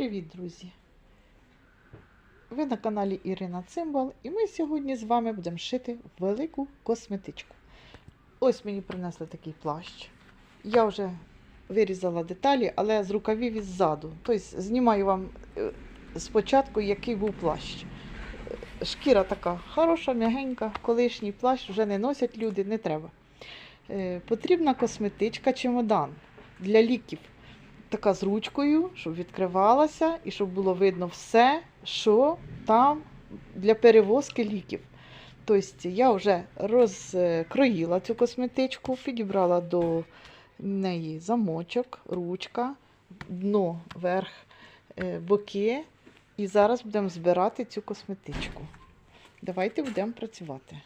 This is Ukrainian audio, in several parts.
Привіт, друзі! Ви на каналі Ірина Цимбал, і ми сьогодні з вами будемо шити велику косметичку. Ось мені принесли такий плащ. Я вже вирізала деталі, але з рукавів і ззаду. Тобто знімаю вам е, спочатку, який був плащ. Шкіра така хороша, м'ягенька, колишній плащ вже не носять люди, не треба. Е, Потрібна косметичка чемодан для ліків така з ручкою, щоб відкривалася і щоб було видно все, що там для перевозки ліків. Тобто я вже розкроїла цю косметичку, підібрала до неї замочок, ручка, дно, верх, е, боки. І зараз будемо збирати цю косметичку. Давайте будемо працювати.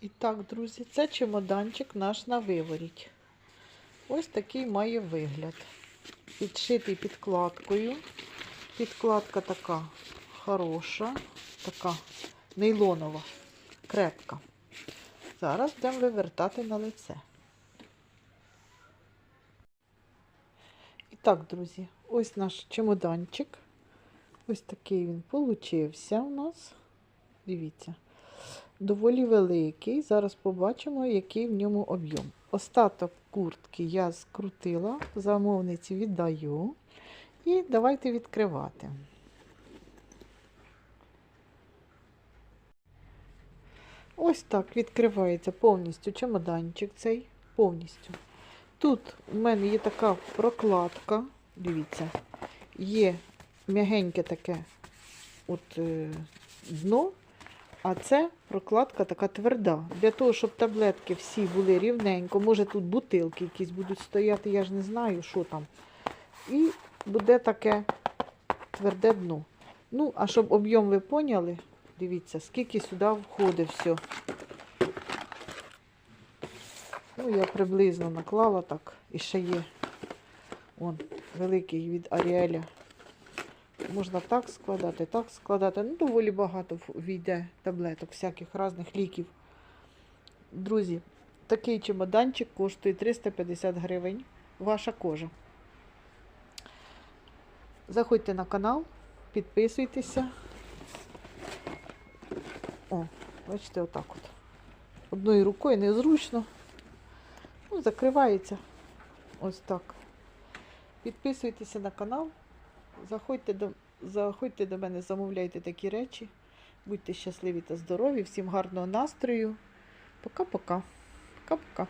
І так, друзі, це чемоданчик наш на виворіть. Ось такий має вигляд. Підшитий підкладкою. Підкладка така хороша, така нейлонова, крепка. Зараз будемо вивертати на лице. І так, друзі, ось наш чемоданчик. Ось такий він получився у нас. Дивіться, доволі великий. Зараз побачимо, який в ньому об'єм. Остаток куртки я скрутила, замовниці віддаю. І давайте відкривати. Ось так відкривається повністю чемоданчик цей, повністю. Тут у мене є така прокладка, дивіться, є м'ягеньке таке от е, дно, а це прокладка така тверда. Для того, щоб таблетки всі були рівненько, може тут бутилки якісь будуть стояти, я ж не знаю, що там. І буде таке тверде дно. Ну, а щоб об'єм ви поняли, дивіться, скільки сюди входить все. Ну, я приблизно наклала так. І ще є он, великий від Аріеля. Можна так складати, так складати. Ну, доволі багато війде таблеток, всяких різних ліків. Друзі, такий чемоданчик коштує 350 гривень. Ваша кожа. Заходьте на канал, підписуйтеся. О, бачите, отак от. Одною рукою незручно. Ну, закривається. Ось так. Підписуйтеся на канал. Заходьте до, заходьте до мене, замовляйте такі речі. Будьте щасливі та здорові. Всім гарного настрою. Пока-пока. Пока-пока.